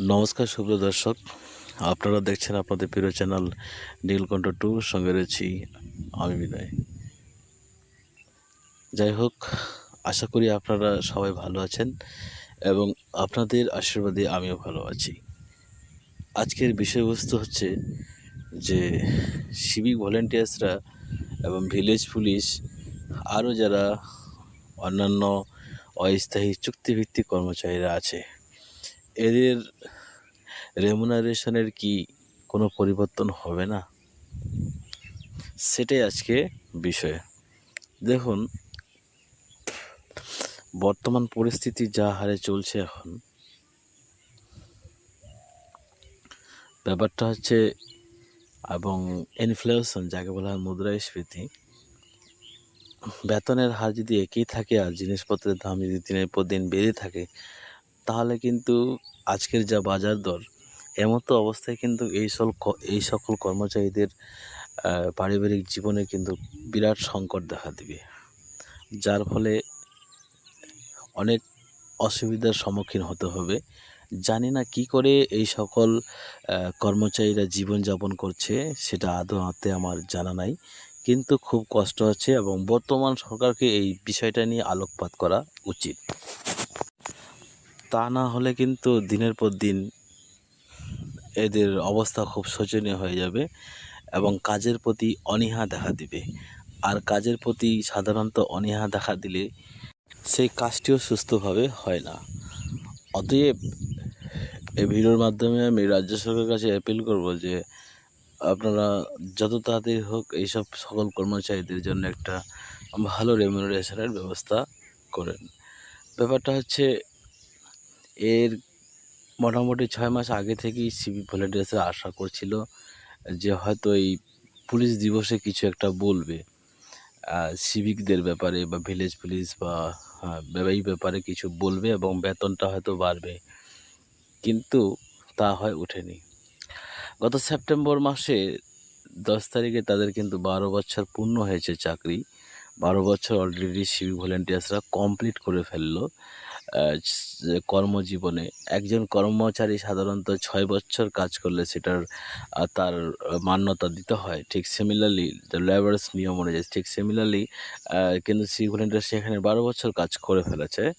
নমস্কার, সুপ্রিয় দর্শক। আপনারা দেখছেন আপনাদের প্রিয় চ্যানেল নীলকণ্ঠ টু, সঙ্গে রয়েছি আমি বিনয়। যাই হোক, আশা করি আপনারা সবাই ভালো আছেন এবং আপনাদের আশীর্বাদে আমিও ভালো আছি। আজকের বিষয়বস্তু হচ্ছে যে সিভিক ভলেন্টিয়ার্সরা এবং ভিলেজ পুলিশ, আরও যারা অন্যান্য অস্থায়ী চুক্তিভিত্তিক কর্মচারীরা আছে এদের রেমুনারেশনের কি কোনো পরিবর্তন হবে না? সেটাই আজকে বিষয়। দেখুন, বর্তমান পরিস্থিতি যা হারে চলছে এখন, ব্যাপারটা হচ্ছে, এবং ইনফ্লেশন যাকে বলা হয় মুদ্রাস্ফীতি, বেতনের হার যদি একই থাকে আর জিনিসপত্রের দাম যদি দিনের পর দিন বেড়ে থাকে তাহলে কিন্তু আজকের যা বাজার দর, এমতো অবস্থায় কিন্তু এই সব এই সকল কর্মচারীদের পারিবারিক জীবনে কিন্তু বিরাট সংকট দেখা দিবে। যার ফলে অনেক অসুবিধার সম্মুখীন হতে হবে। জানি না কি করে এই সকল কর্মচারীরা জীবনযাপন করছে, সেটা আদৌ হাতে আমার জানা নাই। কিন্তু খুব কষ্ট হচ্ছে এবং বর্তমান সরকারকে এই বিষয়টা নিয়ে আলোকপাত করা উচিত। তা না হলে কিন্তু দিনের পর দিন এদের অবস্থা খুব শোচনীয় হয়ে যাবে এবং কাজের প্রতি অনীহা দেখা দিবে। আর কাজের প্রতি সাধারণত অনীহা দেখা দিলে সেই কাজটিও সুস্থভাবে হয় না। অতএব এই ভিডিওর মাধ্যমে আমি রাজ্য সরকারের কাছে অ্যাপিল করব যে আপনারা যত তাড়াতাড়ি হোক এইসব সকল কর্মচারীদের জন্য একটা ভালো রেমুনারেশনের ব্যবস্থা করেন। ব্যাপারটা হচ্ছে এর মোটামুটি ছয় মাস আগে থেকেই সিভিক ভলেন্টিয়ার্সরা আশা করছিল যে হয়তো এই পুলিশ দিবসে কিছু একটা বলবে। সিভিকদের ব্যাপারে বা ভিলেজ পুলিশ বা হ্যাঁ, এই ব্যাপারে কিছু বলবে এবং বেতনটা হয়তো বাড়বে। কিন্তু তা হয় ওঠেনি। গত সেপ্টেম্বর মাসে দশ তারিখে তাদের কিন্তু বারো বছর পূর্ণ হয়েছে চাকরি। বারো বছর অলরেডি সিভিক ভলেন্টিয়ার্সরা কমপ্লিট করে ফেলল। কর্মজীবনে একজন কর্মচারী সাধারণত ছয় বছর কাজ করলে সেটার তার মান্যতা দিতে হয়। ঠিক সিমিলারলি লেবার্স নিয়ম অনুযায়ী, ঠিক সিমিলারলি কিন্তু সিভিক ভলেন্টিয়ার সেখানে বারো বছর কাজ করে ফেলেছে।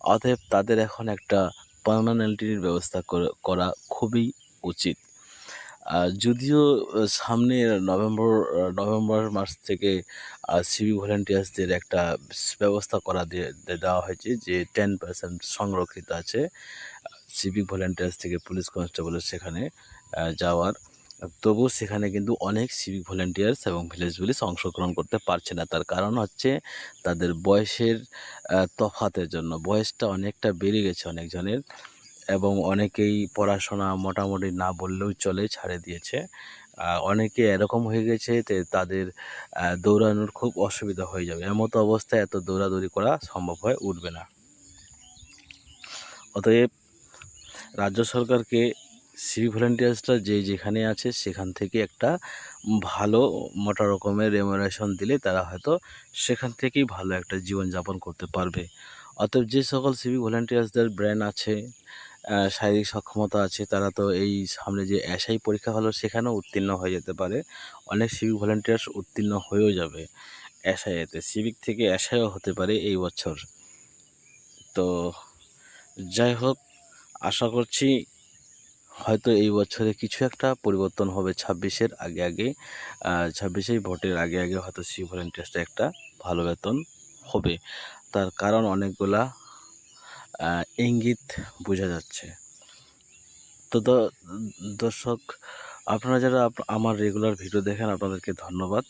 অতএব তাদের এখন একটা পার্মানেন্টির ব্যবস্থা করে- খুবই উচিত। যদিও সামনে নভেম্বর নভেম্বর মাস থেকে সিভি ভলেন্টিয়ার্সদের একটা ব্যবস্থা করা দিয়ে দেওয়া হয়েছে যে টেন পার্সেন্ট সংরক্ষিত আছে, সিভিক ভলেন্টিয়ার্স থেকে পুলিশ কনস্টেবলের সেখানে যাওয়ার। তবু সেখানে কিন্তু অনেক সিভিক ভলেন্টিয়ার্স এবং ভিলেজ পুলিশ অংশগ্রহণ করতে পারছে না। তার কারণ হচ্ছে তাদের বয়সের তফাতের জন্য। বয়সটা অনেকটা বেড়ে গেছে অনেকজনের। এবং অনেকেই পড়াশোনা মোটামুটি না বললেও চলে, ছাড়ে দিয়েছে। অনেকে এরকম হয়ে গেছে যে তাদের দৌড়ানোর খুব অসুবিধা হয়ে যাবে। এমতো অবস্থায় এত দৌড়াদৌড়ি করা সম্ভব হয়ে উঠবে না। অতএব রাজ্য সরকারকে সিভিক ভলেন্টিয়ার্সরা যে যেখানে আছে সেখান থেকে একটা ভালো মোটা রকমের রেমুনারেশন দিলে তারা হয়তো সেখান থেকেই ভালো একটা জীবনযাপন করতে পারবে। অতএব যে সকল সিভিক ভলেন্টিয়ার্সদের ব্রেন আছে শারীরিক সক্ষমতা আছে, তারা তো এই সামনে যে এসআই পরীক্ষা হলো সেখানেও উত্তীর্ণ হয়ে যেতে পারে। অনেক সিভিক ভলেন্টিয়ার্স উত্তীর্ণ হয়েও যাবে এসআইতে সিভিক থেকে এসআইও হতে পারে এই বছর। তো যাই হোক, আশা করছি হয়তো এই বছরে কিছু একটা পরিবর্তন হবে ছাব্বিশের আগে আগে। ছাব্বিশেই ভোটের আগে আগে হয়তো সি ভলেন্টিয়ার্সটা একটা ভালো বেতন হবে। তার কারণ অনেকগুলা ইঙ্গিত বোঝা যাচ্ছে। তো দর্শক, আপনারা যারা আমার রেগুলার ভিডিও দেখেন, আপনাদেরকে ধন্যবাদ।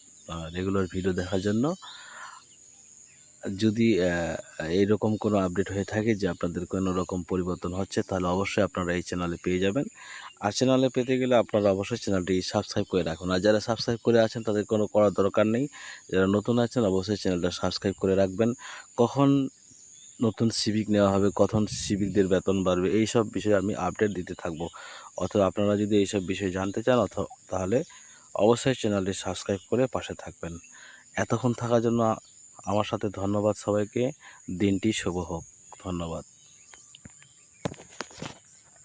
রেগুলার ভিডিও দেখার জন্য। যদি এইরকম কোনো আপডেট হয়ে থাকে যে আপনাদের কোনো রকম পরিবর্তন হচ্ছে, তাহলে অবশ্যই আপনারা এই চ্যানেলে পেয়ে যাবেন। আর চ্যানেলে পেতে গেলে আপনারা অবশ্যই চ্যানেলটি সাবস্ক্রাইব করে রাখুন। আর যারা সাবস্ক্রাইব করে আছেন, তাদের কোনো করার দরকার নেই। যারা নতুন আছেন, অবশ্যই চ্যানেলটা সাবস্ক্রাইব করে রাখবেন। কখন নতুন সিভিক নেওয়া হবে, কখন সিভিকদের বেতন বাড়বে এই সব বিষয়ে আমি আপডেট দিতে থাকব। অথবা আপনারা যদি এইসব বিষয়ে জানতে চান অথবা তাহলে অবশ্যই চ্যানেলটি সাবস্ক্রাইব করে পাশে থাকবেন। এতক্ষণ থাকার জন্য আমার সাথে ধন্যবাদ সবাইকে। দিনটি শুভ হোক। ধন্যবাদ।